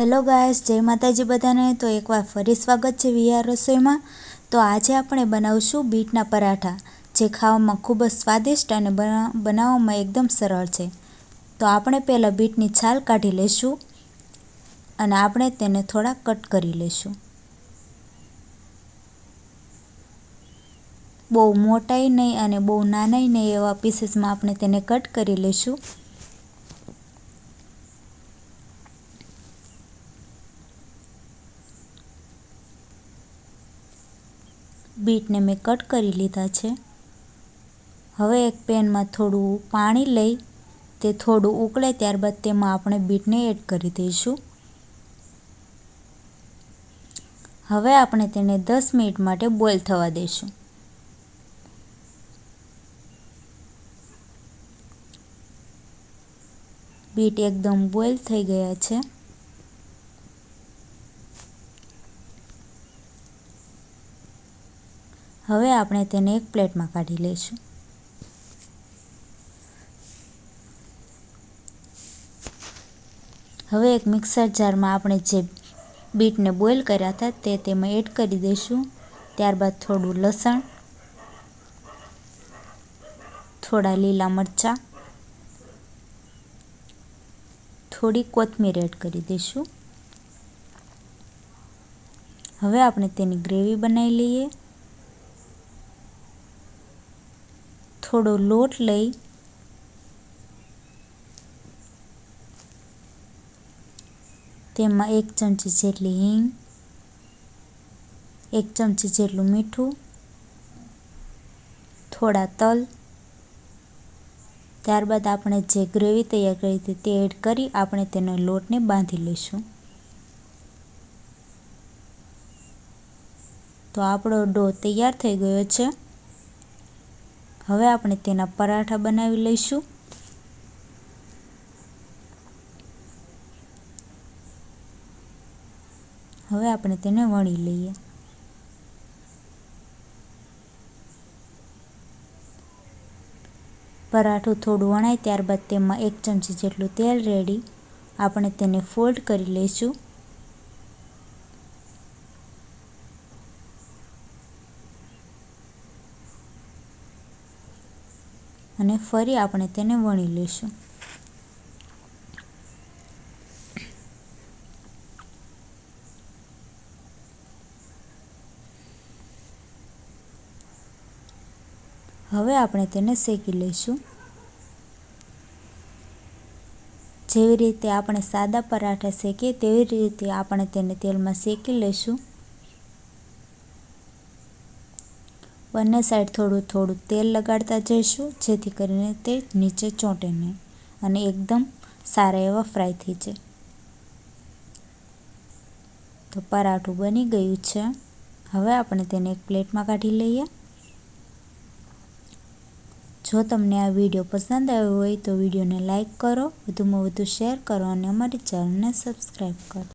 Hello guys જય માતાજી બધાને. તો એકવાર ફરી સ્વાગત છે વીઆર રસોઈમાં. તો આજે આપણે બનાવશું બીટના પરાઠા, જે ખાવામાં ખૂબ જ સ્વાદિષ્ટ અને બનાવવામાં એકદમ સરળ છે. તો આપણે પહેલાં બીટની છાલ કાઢી લઈશું અને આપણે તેને થોડા કટ કરી લઈશું. બહુ મોટાઈ નહીં અને બહુ નાનાઈ નહીં એવા પીસીસમાં આપણે તેને કટ કરી લઈશું. બીટને મેં કટ કરી લીધા છે. હવે એક પેનમાં થોડું પાણી લઈ તે થોડું ઉકળે ત્યારબાદ તેમાં આપણે બીટને એડ કરી દઈશું. હવે આપણે તેને દસ મિનિટ માટે બોઇલ થવા દઈશું. બીટ એકદમ બોઇલ થઈ ગયા છે. હવે આપણે તેને એક પ્લેટમાં કાઢી લઈશું. હવે એક મિક્સર જારમાં આપણે જે બીટને બોઇલ કર્યા હતા તે તેમાં એડ કરી દઈશું. ત્યારબાદ થોડું લસણ, થોડા લીલા મરચાં, થોડી કોથમીર એડ કરી દઈશું. હવે આપણે તેની ગ્રેવી બનાવી લઈએ. થોડો લોટ લઈ તેમાં એક ચમચી જેટલી હિંગ, એક ચમચી જેટલું મીઠું, થોડા તલ. ત્યારબાદ આપણે જે ગ્રેવી તૈયાર કરી હતી તે એડ કરી આપણે તેનો લોટને બાંધી લઈશું. તો આપણો ડો તૈયાર થઈ ગયો છે. હવે આપણે તેના પરાઠા બનાવી લઈશું. હવે આપણે તેને વણી લઈએ. પરાઠું થોડું વણાય ત્યારબાદ તેમાં એક ચમચી જેટલું તેલ રેડી. આપણે તેને ફોલ્ડ કરી લઈશું. અને ફરી આપણે તેને વણી લઈશું. હવે આપણે તેને શેકી લઈશું. જેવી રીતે આપણે સાદા પરાઠા શેકીએ, તેવી રીતે આપણે તેને તેલમાં શેકી લઈશું. બંને સાઈડ થોડું થોડું તેલ લગાડતા જઈશું, જેથી કરીને તે નીચે ચોંટે નહીં અને એકદમ સારા એવા ફ્રાય થઈ જાય. તો પરાઠું બની ગયું છે. હવે આપણે તેને એક પ્લેટમાં કાઢી લઈએ. જો તમને આ વીડિયો પસંદ આવ્યો હોય તો વિડીયોને લાઇક કરો, વધુમાં વધુ શેર કરો અને અમારી ચેનલને સબસ્ક્રાઈબ કરો.